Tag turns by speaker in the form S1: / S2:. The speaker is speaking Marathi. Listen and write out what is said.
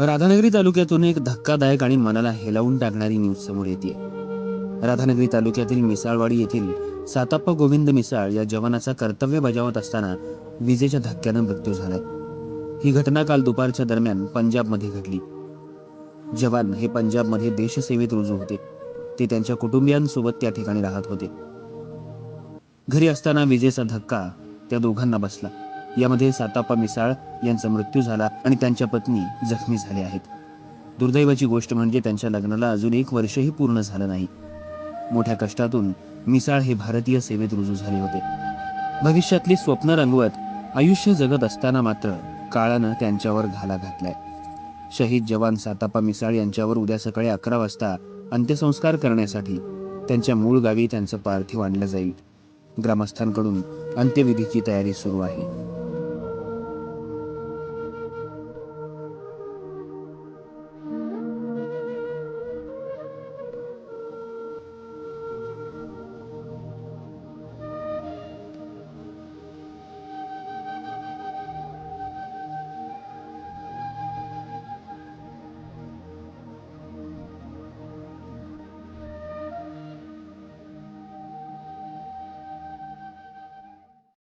S1: राधानगरी तालुक्यातून एक धक्कादायक आणि मनाला हेलावून टाकणारी न्यूज समोर येते राधानगरी तालुक्यातील मिसाळवाडी येथील साताप्पा गोविंद मिसाळ या जवानाचा कर्तव्य बजावत असताना विजेच्या धक्क्यानं मृत्यू झालाय. ही घटना काल दुपारच्या दरम्यान पंजाबमध्ये घडली. जवान हे पंजाबमध्ये देशसेवेत रुजू होते. ते त्यांच्या कुटुंबियांसोबत त्या ठिकाणी राहत होते. घरी असताना विजेचा धक्का त्या दोघांना बसला. यामध्ये साताप्पा मिसाळ यांचा मृत्यू झाला आणि त्यांच्या पत्नी जखमी झाल्या आहेत. दुर्दैवाची गोष्ट म्हणजे त्यांच्या लग्नाला अजून एक वर्षही पूर्ण झालं नाही. मोठ्या कष्टातून मिसाळ हे भारतीय सेवेत रुजू झाले होते. भविष्यातली स्वप्न रंगवत आयुष्य जगत असताना मात्र काळानं त्यांच्यावर घाला घातलाय. शहीद जवान सातापा मिसाळ यांच्यावर उद्या सकाळी अकरा वाजता अंत्यसंस्कार करण्यासाठी त्यांच्या मूळ गावी त्यांचं पार्थिव आणलं जाईल. ग्रामस्थांकडून अंत्यविधीची तयारी सुरू आहे.